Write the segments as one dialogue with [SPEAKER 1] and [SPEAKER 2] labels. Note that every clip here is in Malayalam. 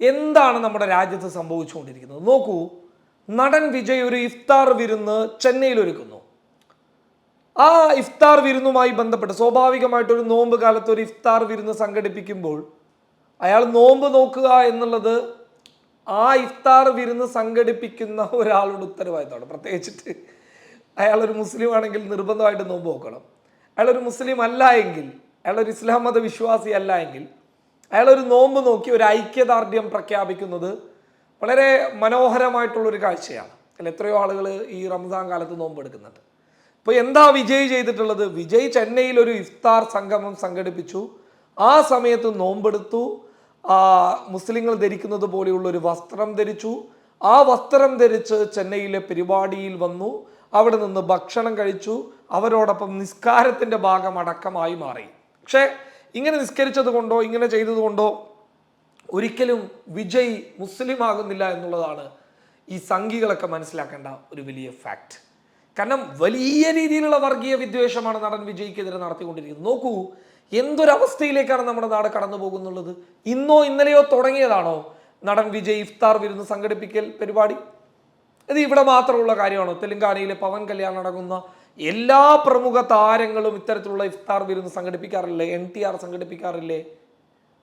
[SPEAKER 1] എന്താണ് നമ്മുടെ രാജ്യത്ത് സംഭവിച്ചുകൊണ്ടിരിക്കുന്നത്? നോക്കൂ നടൻ വിജയ് ഒരു ഇഫ്താർ വിരുന്ന് ചെന്നൈയിൽ ഒരുക്കുന്നു ആ ഇഫ്താർ വിരുന്നുമായി ബന്ധപ്പെട്ട് സ്വാഭാവികമായിട്ടൊരു നോമ്പ് കാലത്ത് ഒരു ഇഫ്താർ വിരുന്ന് സംഘടിപ്പിക്കുമ്പോൾ അയാൾ നോമ്പ് നോക്കുക എന്നുള്ളത് ആ ഇഫ്താർ വിരുന്ന് സംഘടിപ്പിക്കുന്ന ഒരാളുടെ ഉത്തരവാദിത്തമാണ്. പ്രത്യേകിച്ചിട്ട് അയാളൊരു മുസ്ലിം ആണെങ്കിൽ നിർബന്ധമായിട്ട് നോമ്പ് നോക്കണം. അയാളൊരു മുസ്ലിം അല്ല എങ്കിൽ അയാളൊരു ഇസ്ലാം മത വിശ്വാസി അല്ല എങ്കിൽ അയാൾ ഒരു നോമ്പ് നോക്കി ഒരു ഐക്യദാർഢ്യം പ്രഖ്യാപിക്കുന്നത് വളരെ മനോഹരമായിട്ടുള്ളൊരു കാഴ്ചയാണ്. അല്ല എത്രയോ ആളുകൾ ഈ റംസാൻ കാലത്ത് നോമ്പ് എടുക്കുന്നുണ്ട്. അപ്പോൾ എന്താ വിജയ് ചെയ്തിട്ടുള്ളത്? വിജയ് ചെന്നൈയിൽ ഒരു ഇഫ്താർ സംഗമം സംഘടിപ്പിച്ചു. ആ സമയത്ത് നോമ്പെടുത്തു. ആ, മുസ്ലിങ്ങൾ ധരിക്കുന്നത് പോലെയുള്ള ഒരു വസ്ത്രം ധരിച്ചു. ആ വസ്ത്രം ധരിച്ച് ചെന്നൈയിലെ പരിപാടിയിൽ വന്നു. അവിടെ നിന്ന് ഭക്ഷണം കഴിച്ചു. അവരോടൊപ്പം നിസ്കാരത്തിന്റെ ഭാഗം അടക്കമായി മാറി. പക്ഷേ ഇങ്ങനെ നിസ്കരിച്ചത് കൊണ്ടോ ഇങ്ങനെ ചെയ്തത് കൊണ്ടോ ഒരിക്കലും വിജയ് മുസ്ലിം ആകുന്നില്ല എന്നുള്ളതാണ് ഈ സംഘികളൊക്കെ മനസ്സിലാക്കേണ്ട ഒരു വലിയ ഫാക്ട് കാരണം വലിയ രീതിയിലുള്ള വർഗീയ വിദ്വേഷമാണ് നടൻ വിജയ്ക്കെതിരെ നടത്തിക്കൊണ്ടിരിക്കുന്നത്. നോക്കൂ എന്തൊരവസ്ഥയിലേക്കാണ് നമ്മുടെ നാട് കടന്നു പോകുന്നുള്ളത്? ഇന്നോ ഇന്നലെയോ തുടങ്ങിയതാണോ നടൻ വിജയ് ഇഫ്താർ വിരുന്ന് സംഘടിപ്പിക്കൽ പരിപാടി? ഇത് ഇവിടെ മാത്രമുള്ള കാര്യമാണോ? തെലങ്കാനയിലെ പവൻ കല്യാൺ അടങ്ങുന്ന എല്ലാ പ്രമുഖ താരങ്ങളും ഇത്തരത്തിലുള്ള ഇഫ്താർ വിരുന്ന് സംഘടിപ്പിക്കാറില്ലേ? എൻ ടി ആർ സംഘടിപ്പിക്കാറില്ലേ?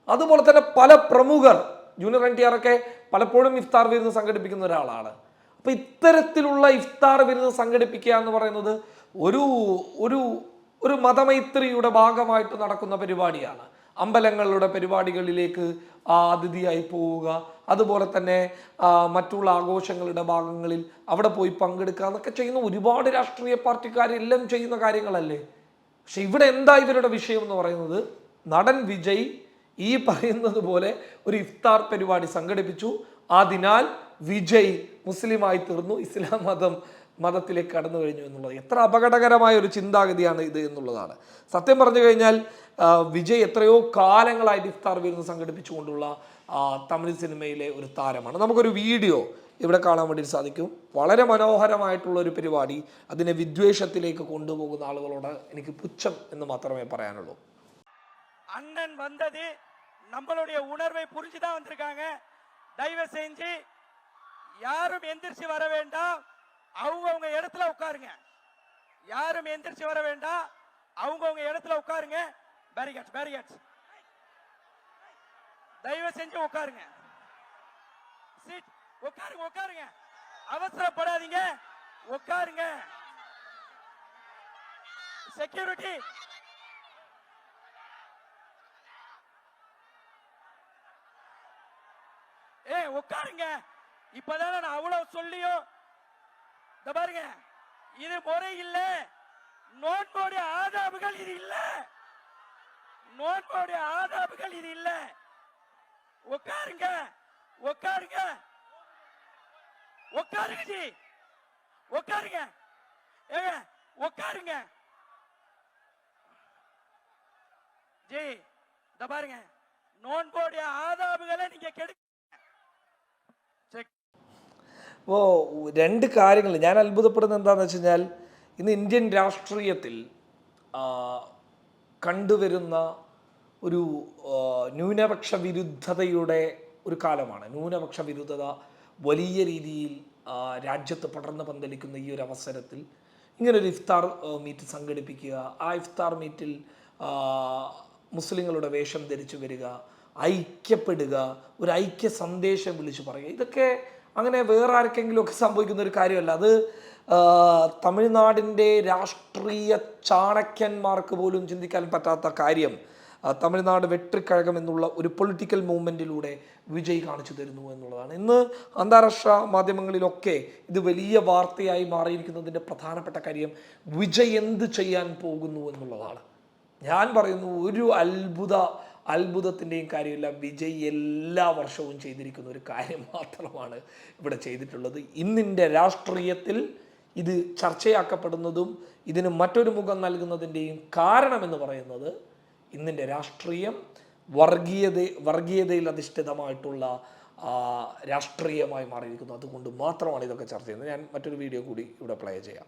[SPEAKER 1] അതുപോലെ തന്നെ പല പ്രമുഖർ ജൂനിയർ എൻ ടി ആർ ഒക്കെ പലപ്പോഴും ഇഫ്താർ വിരുന്ന് സംഘടിപ്പിക്കുന്ന ഒരാളാണ്. അപ്പൊ ഇത്തരത്തിലുള്ള ഇഫ്താർ വിരുന്ന് സംഘടിപ്പിക്കുക എന്ന് പറയുന്നത് ഒരു ഒരു ഒരു മതമൈത്രിയുടെ ഭാഗമായിട്ട് നടക്കുന്ന പരിപാടിയാണ്. അമ്പലങ്ങളുടെ പരിപാടികളിലേക്ക് അതിഥിയായി പോവുക. അതുപോലെ തന്നെ മറ്റുള്ള ആഘോഷങ്ങളുടെ ഭാഗങ്ങളിൽ അവിടെ പോയി പങ്കെടുക്കുക. എന്നൊക്കെ ചെയ്യുന്ന ഒരുപാട് രാഷ്ട്രീയ പാർട്ടിക്കാരെല്ലാം ചെയ്യുന്ന കാര്യങ്ങളല്ലേ? പക്ഷെ ഇവിടെ എന്താ ഇവരുടെ വിഷയം എന്ന് പറയുന്നത്? നടൻ വിജയ് ഈ പറയുന്നത് പോലെ ഒരു ഇഫ്താർ പരിപാടി സംഘടിപ്പിച്ചു. അതിനാൽ വിജയ് മുസ്ലിമായി തീർന്നു ഇസ്ലാം മതം മതത്തിലേക്ക് കടന്നു കഴിഞ്ഞു എന്നുള്ളത് എത്ര അപകടകരമായ ഒരു ചിന്താഗതിയാണ് ഇത് എന്നുള്ളതാണ് സത്യം പറഞ്ഞു കഴിഞ്ഞാൽ ആ, വിജയ് എത്രയോ കാലങ്ങളായിട്ട് ഇഫ്താർ വിരുന്ന് സംഘടിപ്പിച്ചുകൊണ്ടുള്ള ആ, തമിഴ് സിനിമയിലെ ഒരു താരമാണ് നമുക്കൊരു വീഡിയോ ഇവിടെ കാണാൻ വേണ്ടി സാധിക്കും വളരെ മനോഹരമായിട്ടുള്ള ഒരു പരിപാടി അതിനെ വിദ്വേഷത്തിലേക്ക് കൊണ്ടുപോകുന്ന ആളുകളോട് എനിക്ക് പുച്ഛം എന്ന് മാത്രമേ പറയാനുള്ളൂ
[SPEAKER 2] அண்ணன் வந்தது நம்மளுடைய உணர்வை புரிஞ்சுதான் வந்திருக்காங்க தயவு செஞ்சு யாரும் எந்திரிச்சு வர வேண்டாம். அவங்கவுங்க இடத்துல உட்காருங்க. யாரும் எந்திரிச்சு வர வேண்டாம். அவங்கவுங்க இடத்துல உட்காருங்க. பேரிகேட்ஸ் பேரிகேட்ஸ் தயவு செஞ்சு உட்காருங்க. சீட் உட்காருங்க உட்காருங்க. அவசரப்படாதீங்க. உட்காருங்க. செக்யூரிட்டி ஏய் உட்காருங்க. இப்பதான் நான் அவ்வளவு சொல்லியும் இந்த பாருங்க இது முறை இல்ல. நோன்போடைய ஆதாபுகள் இது இல்ல. நோன்போடைய ஆதாபுகள் இது இல்ல. உட்காருங்க உட்காருங்க. உட்காருங்க ஜி. உட்காருங்க. ஏங்க உட்காருங்க. ஜி இந்த பாருங்க நோன்போடைய ஆதாபுகளை நீங்க கெடு
[SPEAKER 1] അപ്പോൾ രണ്ട് കാര്യങ്ങൾ. ഞാൻ അത്ഭുതപ്പെടുന്നത് എന്താണെന്ന് വെച്ച് കഴിഞ്ഞാൽ ഇന്ന് ഇന്ത്യൻ രാഷ്ട്രീയത്തിൽ കണ്ടുവരുന്ന ഒരു ന്യൂനപക്ഷ വിരുദ്ധതയുടെ ഒരു കാലമാണ്. ന്യൂനപക്ഷ വിരുദ്ധത വലിയ രീതിയിൽ രാജ്യത്ത് പടർന്ന് പന്തലിക്കുന്ന ഈ ഒരു അവസരത്തിൽ ഇങ്ങനൊരു ഇഫ്താർ മീറ്റ് സംഘടിപ്പിക്കുക ആ ഇഫ്താർ മീറ്റിൽ മുസ്ലിങ്ങളുടെ വേഷം ധരിച്ചു വരിക ഐക്യപ്പെടുക ഒരു ഐക്യ സന്ദേശം വിളിച്ചു പറയുക ഇതൊക്കെ അങ്ങനെ വേറെ ആർക്കെങ്കിലും ഒക്കെ സംഭവിക്കുന്ന ഒരു കാര്യമല്ല. അത് തമിഴ്നാടിന്റെ രാഷ്ട്രീയ ചാണക്യന്മാർക്ക് പോലും ചിന്തിക്കാൻ പറ്റാത്ത കാര്യം തമിഴ്നാട് വെട്രിക്കഴകം എന്നുള്ള ഒരു പൊളിറ്റിക്കൽ മൂവ്മെന്റിലൂടെ വിജയ് കാണിച്ചു തരുന്നു എന്നുള്ളതാണ്. ഇന്ന് അന്താരാഷ്ട്ര മാധ്യമങ്ങളിലൊക്കെ ഇത് വലിയ വാർത്തയായി മാറിയിരിക്കുന്നതിന്റെ പ്രധാനപ്പെട്ട കാര്യം വിജയ് എന്ത് ചെയ്യാൻ പോകുന്നു എന്നുള്ളതാണ്. ഞാൻ പറയുന്നു ഒരു അത്ഭുത അത്ഭുതത്തിന്റെയും കാര്യമില്ല. വിജയ് എല്ലാ വർഷവും ചെയ്തിരിക്കുന്ന ഒരു കാര്യം മാത്രമാണ് ഇവിടെ ചെയ്തിട്ടുള്ളത്. ഇന്നിന്റെ രാഷ്ട്രീയത്തിൽ ഇത് ചർച്ചയാക്കപ്പെടുന്നതും ഇതിന് മറ്റൊരു മുഖം നൽകുന്നതിന്റെയും കാരണമെന്ന് പറയുന്നത് ഇന്നിന്റെ രാഷ്ട്രീയം വർഗീയത വർഗീയതയിൽ അധിഷ്ഠിതമായിട്ടുള്ള രാഷ്ട്രീയമായി മാറിയിരിക്കുന്നു. അതുകൊണ്ട് മാത്രമാണ് ഇതൊക്കെ ചർച്ച ചെയ്യുന്നത്. ഞാൻ മറ്റൊരു വീഡിയോ കൂടി ഇവിടെ പ്ലേ ചെയ്യാം.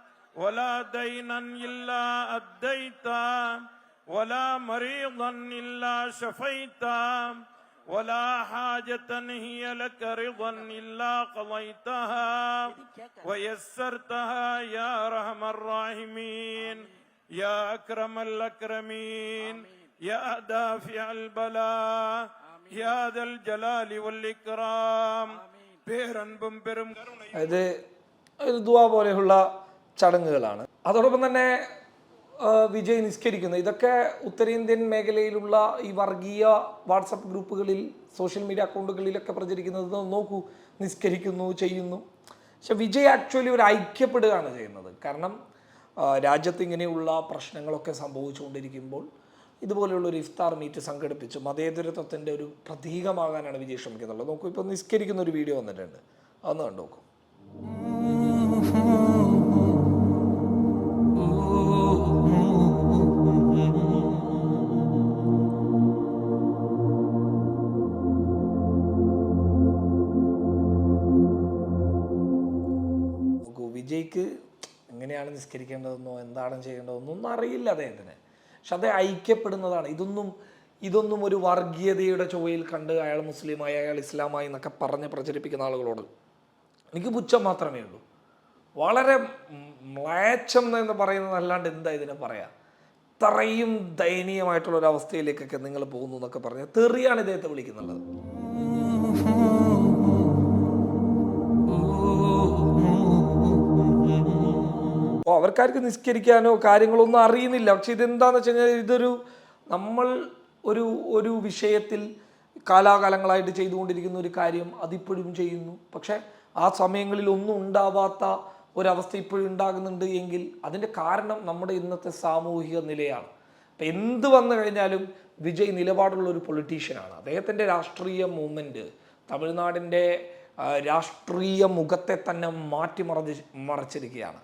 [SPEAKER 3] ولا دينا إلا أديته ولا مريضا إلا شفيته ولا حاجة هي لك رضا إلا قضيتها ويسرتها يا أرحم الراحمين يا أكرم الأكرمين يا دافع البلاء يا ذا الجلال والإكرام പേരൻപും പെരും കരുണയും
[SPEAKER 1] ഇത് ഒരു ദുവാ പോലെയുള്ള ചടങ്ങുകളാണ്. അതോടൊപ്പം തന്നെ വിജയ് നിസ്കരിക്കുന്നു. ഇതൊക്കെ ഉത്തരേന്ത്യൻ മേഖലയിലുള്ള ഈ വർഗീയ വാട്സപ്പ് ഗ്രൂപ്പുകളിൽ സോഷ്യൽ മീഡിയ അക്കൗണ്ടുകളിലൊക്കെ പ്രചരിക്കുന്നത് നോക്കൂ. നിസ്കരിക്കുന്നു ചെയ്യുന്നു. പക്ഷെ വിജയ് ആക്ച്വലി ഒരു ഐക്യപ്പെടുകയാണ് ചെയ്യുന്നത്. കാരണം രാജ്യത്ത് ഇങ്ങനെയുള്ള പ്രശ്നങ്ങളൊക്കെ സംഭവിച്ചുകൊണ്ടിരിക്കുമ്പോൾ ഇതുപോലെയുള്ള ഒരു ഇഫ്താർ മീറ്റ് സംഘടിപ്പിച്ച് മതേതരത്വത്തിന്റെ ഒരു പ്രതീകമാകാനാണ് വിജയ് ശ്രമിക്കുന്നുള്ളത് നോക്കൂ ഇപ്പോൾ നിസ്കരിക്കുന്ന ഒരു വീഡിയോ വന്നിട്ടുണ്ട്. അതൊന്ന് കണ്ടു നോക്കൂ. വിജയ്ക്ക് എങ്ങനെയാണ് നിസ്കരിക്കേണ്ടതെന്നോ എന്താണ് ചെയ്യേണ്ടതെന്നോ ഒന്നും അറിയില്ല അദ്ദേഹത്തിന്. പക്ഷെ അത് ഐക്യപ്പെടുന്നതാണ്. ഇതൊന്നും ഇതൊന്നും ഒരു വർഗീയതയുടെ ചൊവ്വയിൽ കണ്ട് അയാൾ മുസ്ലിമായി അയാൾ ഇസ്ലാമായി എന്നൊക്കെ പറഞ്ഞ് പ്രചരിപ്പിക്കുന്ന ആളുകളോട് എനിക്ക് പുച്ഛം മാത്രമേ ഉള്ളൂ. വളരെ മ്ലേച്ഛം എന്ന് പറയുന്നത് അല്ലാണ്ട് എന്താ ഇതിനെ പറയാ? ഇത്രയും ദയനീയമായിട്ടുള്ള ഒരു അവസ്ഥയിലേക്കൊക്കെ നിങ്ങൾ പോകുന്നു എന്നൊക്കെ പറഞ്ഞ് തെറിയാണ് ഇദ്ദേഹത്തെ വിളിക്കുന്നുള്ളത് അവർക്കാർക്ക് നിസ്കരിക്കാനോ കാര്യങ്ങളൊന്നും അറിയുന്നില്ല. പക്ഷെ ഇതെന്താന്ന് വെച്ച് കഴിഞ്ഞാൽ ഇതൊരു നമ്മൾ ഒരു ഒരു വിഷയത്തിൽ കാലാകാലങ്ങളായിട്ട് ചെയ്തുകൊണ്ടിരിക്കുന്ന ഒരു കാര്യം അതിപ്പോഴും ചെയ്യുന്നു. പക്ഷെ ആ സമയങ്ങളിൽ ഒന്നും ഉണ്ടാവാത്ത ഒരവസ്ഥ ഇപ്പോഴും ഉണ്ടാകുന്നുണ്ട് എങ്കിൽ അതിന്റെ കാരണം നമ്മുടെ ഇന്നത്തെ സാമൂഹിക നിലയാണ്. അപ്പം എന്ത് വന്നു കഴിഞ്ഞാലും വിജയ് നിലപാടുള്ള ഒരു പൊളിറ്റീഷ്യനാണ്. അദ്ദേഹത്തിന്റെ രാഷ്ട്രീയ മൂവ്മെന്റ് തമിഴ്നാടിന്റെ രാഷ്ട്രീയ മുഖത്തെ തന്നെ മാറ്റിമറിച്ച് മറച്ചിരിക്കുകയാണ്.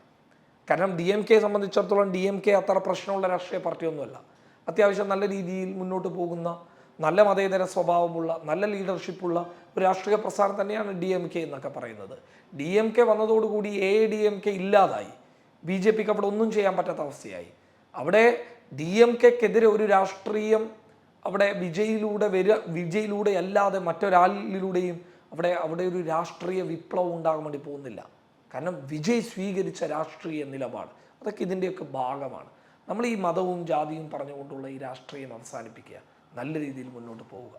[SPEAKER 1] കാരണം ഡി എം കെയെ സംബന്ധിച്ചിടത്തോളം ഡി എം കെ അത്ര പ്രശ്നമുള്ള രാഷ്ട്രീയ പാർട്ടിയൊന്നുമല്ല. അത്യാവശ്യം നല്ല രീതിയിൽ മുന്നോട്ട് പോകുന്ന നല്ല മതേതര സ്വഭാവമുള്ള നല്ല ലീഡർഷിപ്പുള്ള ഒരു രാഷ്ട്രീയ പ്രസ്ഥാനം തന്നെയാണ് ഡി എം കെ എന്നൊക്കെ പറയുന്നത്. ഡി എം കെ വന്നതോടുകൂടി എ ഡി എം കെ ഇല്ലാതായി. ബി ജെ പിക്ക് അവിടെ ഒന്നും ചെയ്യാൻ പറ്റാത്ത അവസ്ഥയായി. അവിടെ ഡി എം കെക്കെതിരെ ഒരു രാഷ്ട്രീയം അവിടെ വിജയിലൂടെ വരിക വിജയിലൂടെ അല്ലാതെ മറ്റൊരാളിലൂടെയും അവിടെ അവിടെ ഒരു രാഷ്ട്രീയ വിപ്ലവം ഉണ്ടാകാൻ വേണ്ടി പോകുന്നില്ല. കാരണം വിജയ് സ്വീകരിച്ച രാഷ്ട്രീയ നിലപാട് അതൊക്കെ ഇതിന്റെയൊക്കെ ഭാഗമാണ്. നമ്മൾ ഈ മതവും ജാതിയും പറഞ്ഞുകൊണ്ടുള്ള ഈ രാഷ്ട്രീയം അവസാനിപ്പിക്കുക. നല്ല രീതിയിൽ മുന്നോട്ട് പോവുക.